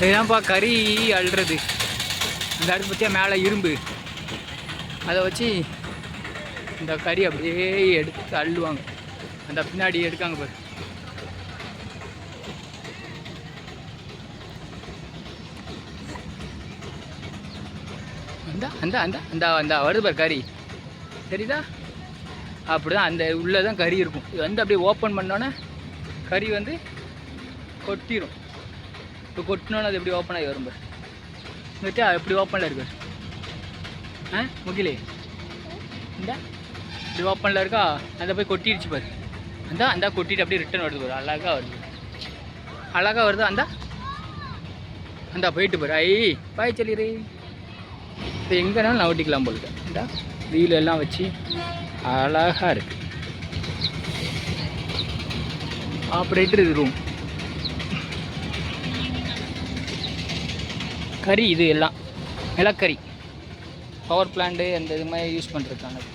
இதுதான்ப்பா கறி அள்ளுறது. இந்த அடுப்பு பற்றியா மேலே இரும்பு. அதை வச்சு இந்த கறி அப்படியே எடுத்து அள்ளுவாங்க. அந்த பின்னாடி எடுக்காங்க பாரு. அந்த அந்த அந்த அந்த அந்த வருது பாரு கறி. தெரியுதா? அப்படிதான் அந்த உள்ளே தான் கறி இருக்கும். இது வந்து அப்படியே ஓப்பன் பண்ணோன்னே கறி வந்து கொட்டிடும் இப்போ கொட்டினோன்னு அது எப்படி ஓப்பன் ஆகி வரும் பாரு. வந்துட்டு எப்படி ஓப்பனில் இருக்கு ஆ முகிலே? இந்த? இப்படி ஓப்பனில் இருக்கா? அந்த போய் கொட்டிடுச்சு பாரு. அந்த அந்த கொட்டிட்டு அப்படியே ரிட்டர்ன் வருது பாரு. அழகாக வருது. அழகாக வருது? அந்த? அந்த போயிட்டு பாரு. ஐ பாய் சொல்லிடு இது எங்கேனாலும் நவட்டிக்கலாம் போலுக்கு இந்த வீல் எல்லாம் வச்சு அழகாக இருக்கு. ஆப்ரேட்டர் இது ரூம் கறி இது எல்லாம். நிலக்கரி பவர் பிளான்ட்டு அந்த இது மாதிரி யூஸ் பண்ணுறதுக்கானது